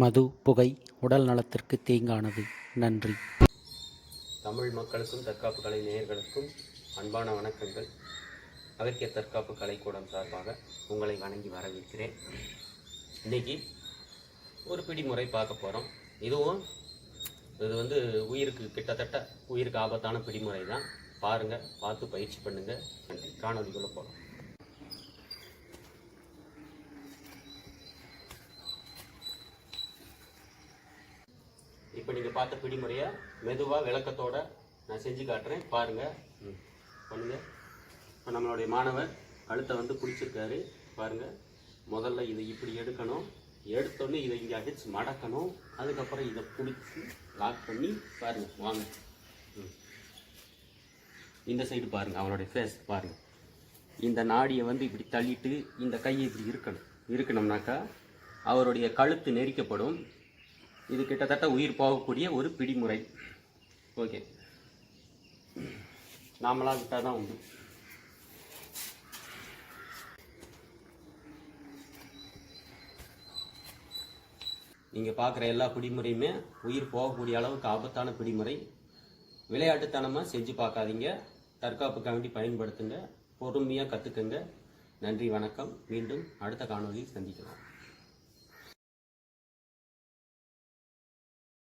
மது புகை உடல் நலத்திற்கு தீங்கானது. நன்றி. தமிழ் மக்களுக்கும் தற்காப்பு கலை நேயர்களுக்கும் அன்பான வணக்கங்கள். அகத்திய தற்காப்பு கலைக்கூடம் சார்பாக உங்களை வணங்கி வரவேற்கிறேன். இன்றைக்கி ஒரு பிடிமுறை பார்க்க போகிறோம் இதுவும் இது வந்து உயிருக்கு கிட்டத்தட்ட உயிருக்கு ஆபத்தான பிடிமுறை தான். பாருங்கள் பார்த்து பயிற்சி பண்ணுங்கள் நன்றி. காணொலிக்குள்ளே போகிறோம் இப்போ நீங்கள் பார்த்த பிடிமுறையை மெதுவாக விளக்கத்தோடு நான் செஞ்சு காட்டுறேன். பாருங்கள் ம். இப்போ நம்மளுடைய மாணவர் கழுத்தை வந்து பிடிச்சிருக்காரு. பாருங்கள் முதல்ல இதை இப்படி எடுக்கணும். எடுத்தோடனே இதை இங்கே அடித்து மடக்கணும். அதுக்கப்புறம் இதை பிடிச்சி லாக் பண்ணி பாருங்கள் வாங்க. ம். இந்த சைடு பாருங்கள் அவனுடைய ஃபேஸ் பாருங்கள் இந்த நாடியை வந்து இப்படி தள்ளிட்டு இந்த கையை இப்படி இருக்கணும். இருக்கணும்னாக்கா அவருடைய கழுத்து நெரிக்கப்படும். இது கிட்டத்தட்ட உயிர் போகக்கூடிய ஒரு பிடிமுறை. ஓகே. நாமளாக விட்டால் தான் உண்டு. நீங்கள் பார்க்குற எல்லா பிடிமுறையுமே உயிர் போகக்கூடிய அளவுக்கு ஆபத்தான பிடிமுறை. விளையாட்டுத்தனமாக செஞ்சு பார்க்காதீங்க. தற்காப்புக்காண்டி பயன்படுத்துங்க. பொறுமையாக கற்றுக்குங்க நன்றி வணக்கம். மீண்டும் அடுத்த காணொலியில் சந்திக்கலாம்.